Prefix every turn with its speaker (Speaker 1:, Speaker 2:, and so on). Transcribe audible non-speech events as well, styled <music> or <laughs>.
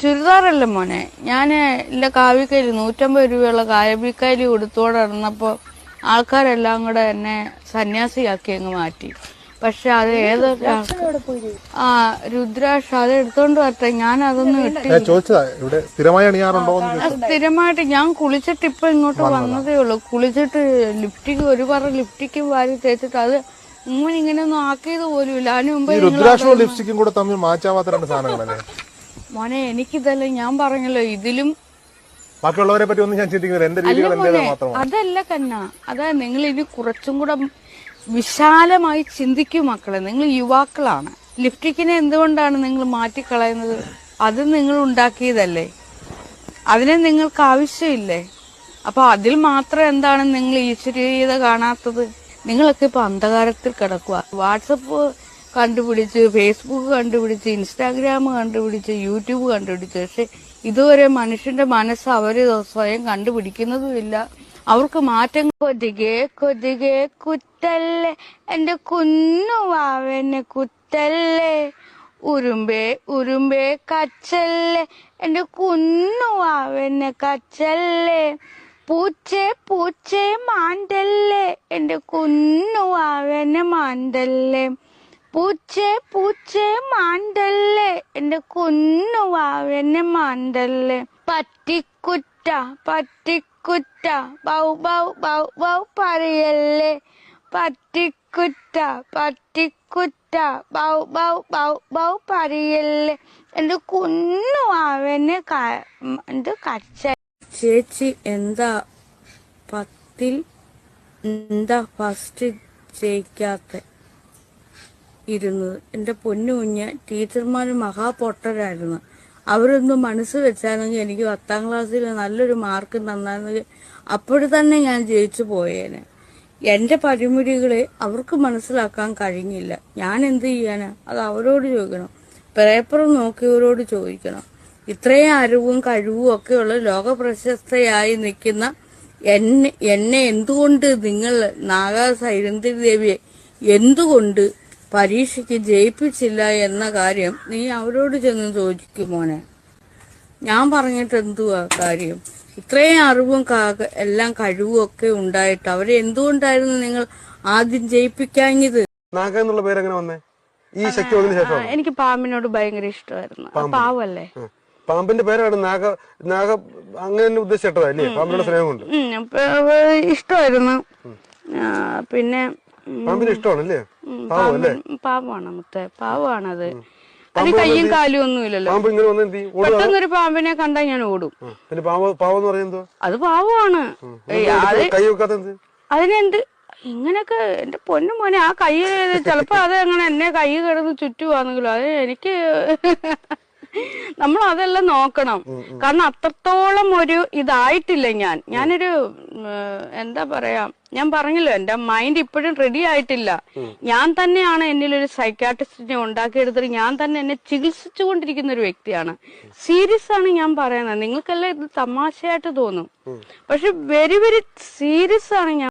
Speaker 1: ചുരിദാറല്ല മോനെ? ഞാൻ എന്റെ കാവിക്കൈലി നൂറ്റമ്പത് രൂപയുള്ള കായബിക്കൈലി കൊടുത്തോടെ നടന്നപ്പോൾ ആൾക്കാരെല്ലാം കൂടെ എന്നെ സന്യാസിയാക്കി അങ്ങ് മാറ്റി. പക്ഷെ അത് ഏതൊക്കെ ആ രുദ്രാക്ഷ അത് എടുത്തോണ്ട് വരട്ടെ. ഞാൻ അതൊന്നും ഇട്ടി. സ്ഥിരമായിട്ട് ഞാൻ കുളിച്ചിട്ട് ഇപ്പൊ ഇങ്ങോട്ട് വന്നതേ. ഉള്ളൂ. കുളിച്ചിട്ട് ലിപ്റ്റിക്ക് ഒരു പറ ലിപ്റ്റിക്ക് വാരി തേച്ചിട്ട് അത് ഉമ്മൻ ഇങ്ങനെ ഒന്നും ആക്കിയത് പോലും ഇല്ല അതിന് മുമ്പ്
Speaker 2: രുദ്രാക്ഷവും ലിപ്സ്റ്റിക്കും കൂടെ തമ്മിൽ മാറ്റാവാത്ത രണ്ട് സാധനങ്ങളല്ലേ?
Speaker 1: മോനെ എനിക്കിതല്ല ഞാൻ പറഞ്ഞല്ലോ ഇതിലും
Speaker 2: ബാക്കിയുള്ളവരെ പറ്റി ഒന്നും ഞാൻ ചിന്തിക്കുന്നില്ല. എന്റെ രീതികൾ എന്റേതാ മാത്രമാണ്.
Speaker 1: അതല്ല കന്ന. അതാ നിങ്ങൾ ഇനി കുറച്ചും കൂടെ വിശാലമായി ചിന്തിക്കും മക്കളെ. നിങ്ങൾ യുവാക്കളാണ്. ലിപ്റ്റിക്കിനെ എന്തുകൊണ്ടാണ് നിങ്ങൾ മാറ്റിക്കളയുന്നത്? അത് നിങ്ങൾ ഉണ്ടാക്കിയതല്ലേ? അതിനെ നിങ്ങൾക്ക് ആവശ്യമില്ലേ? അപ്പൊ അതിൽ മാത്രം എന്താണ് നിങ്ങൾ ഈശ്വരീയത കാണാത്തത്? നിങ്ങളൊക്കെ ഇപ്പൊ അന്ധകാരത്തിൽ കിടക്കുക വാട്സപ്പ് കണ്ടുപിടിച്ച് ഫേസ്ബുക്ക് കണ്ടുപിടിച്ച് ഇൻസ്റ്റാഗ്രാം കണ്ടുപിടിച്ച് യൂട്യൂബ് കണ്ടുപിടിച്ച്. പക്ഷെ ഇതുവരെ മനുഷ്യന്റെ മനസ്സ് അവർ സ്വയം കണ്ടുപിടിക്കുന്നതുമില്ല. അവർക്ക് മാറ്റം കൊതികെ കൊതികെ കുത്തല്ലേ. എന്റെ കുന്നുവാവെന്നെ കുത്തല്ലേ. ഉരുമ്പേ ഉരുമ്പേ കച്ചല്ലേ. എന്റെ കുന്നുവാവെന്നെ കച്ചല്ലേ. പൂച്ചേ പൂച്ചേ മാണ്ടല്ലേ എന്റെ കുന്നുവാവെന്നെ മാണ്ടല്ലേ പൂച്ചേ പൂച്ചേ മാണ്ടല്ലേ എന്റെ കുന്നുവാവെന്നെ മാണ്ടല്ലേ പറ്റിക്കുറ്റ പറ്റിക്കുറ്റ ബൗ ബൗ ബൗ ബൗ പറയല്ലേ. പറ്റിക്കുറ്റ പറ്റിക്കുറ്റ ബൗ ബൗ ബൗ ബൗ പറയല്ലേ. എന്റെ കുന്നുവാവെന്നെ എന്ത് കച്ച ചേച്ചി എന്താ പത്തിൽ എന്താ ഫസ്റ്റ് ജയിക്കാത്ത? ഇരുന്നത്. എന്റെ പൊന്നു കുഞ്ഞ് ടീച്ചർമാർ മഹാപൊട്ടരായിരുന്നു. അവരൊന്നും മനസ്സ് വെച്ചാണെങ്കിൽ എനിക്ക് പത്താം ക്ലാസ്സിൽ നല്ലൊരു മാർക്ക് തന്നായിരുന്നെങ്കിൽ അപ്പോഴും തന്നെ ഞാൻ ജയിച്ചു പോയേനെ. എന്റെ പരിമിതികളെ അവർക്ക് മനസ്സിലാക്കാൻ കഴിഞ്ഞില്ല. ഞാൻ എന്ത് ചെയ്യാനാ? അത് അവരോട് ചോദിക്കണം. പേപ്പർ നോക്കിയവരോട് ചോദിക്കണം. ഇത്രയും അറിവും കഴിവും ഒക്കെയുള്ള ലോക പ്രശസ്തയായി നിൽക്കുന്ന എന്നെ എന്നെ എന്തുകൊണ്ട് നിങ്ങൾ നാഗാ സൈരന്തി ദേവിയെ എന്തുകൊണ്ട് പരീക്ഷയ്ക്ക് ജയിപ്പിച്ചില്ല എന്ന കാര്യം നീ അവരോട് ചെന്ന് ചോദിക്കും മോനെ. ഞാൻ പറഞ്ഞിട്ട് എന്തുവാ കാര്യം? ഇത്രയും അറിവും കാ- എല്ലാം കഴിവും ഒക്കെ ഉണ്ടായിട്ട് അവരെ എന്തുകൊണ്ടായിരുന്നു നിങ്ങൾ ആദ്യം ജയിപ്പിക്കാഞ്ഞത്?
Speaker 2: നാഗ എന്നുള്ള പേര് എങ്ങനെ വന്നേ? ഈ ശക്തി വന്നതിന് ശേഷം
Speaker 1: എനിക്ക് പാമ്പിനോട് ഭയങ്കര ഇഷ്ടമായിരുന്നു. പാവല്ലേ?
Speaker 2: പാമ്പിന്റെ പേരാണ് നാഗ നാഗ അങ്ങനെ ഉദ്ദേശിച്ചിട്ടതാ അല്ലേ? സ്നേഹം കൊണ്ട്
Speaker 1: ഇഷ്ടമായിരുന്നു. പിന്നെ
Speaker 2: പാമ്പിന് ഇഷ്ടമാണല്ലേ?
Speaker 1: പാവമാണ് മുത്തേ പാവമാണത്. അതിന് കയ്യും കാലും ഒന്നും ഇല്ലല്ലോ
Speaker 2: പാമ്പ് ഇങ്ങനെ വന്ന് എന്ത്
Speaker 1: പെട്ടെന്നൊരു പാമ്പിനെ കണ്ടാൽ ഞാൻ ഓടും. അത് പാവമാണ്. അത് അതിനെന്ത്? ഇങ്ങനൊക്കെ എന്റെ പൊന്നു മോനെ ആ കൈ <laughs> ചിലപ്പോ അത് അങ്ങനെ എന്നെ കൈ കിടന്ന് ചുറ്റുവാണെങ്കിലും അത് എനിക്ക് നമ്മൾ അതെല്ലാം നോക്കണം കാരണം അത്രത്തോളം ഒരു ഇതായിട്ടില്ല ഞാൻ. ഞാനൊരു എന്താ പറയാ ഞാൻ പറഞ്ഞല്ലോ എന്റെ മൈൻഡ് ഇപ്പോഴും റെഡി ആയിട്ടില്ല. ഞാൻ തന്നെയാണ് എന്നിൽ ഒരു സൈക്കാട്രിസ്റ്റിനെ ഉണ്ടാക്കിയെടുത്തിട്ട് ഞാൻ തന്നെ എന്നെ ചികിത്സിച്ചുകൊണ്ടിരിക്കുന്ന ഒരു വ്യക്തിയാണ്. സീരിയസ് ആണ് ഞാൻ പറയുന്നത്. നിങ്ങൾക്കെല്ലാം ഇത് തമാശയായിട്ട് തോന്നും. പക്ഷെ വെരി വെരി സീരിയസ് ആണ് ഞാൻ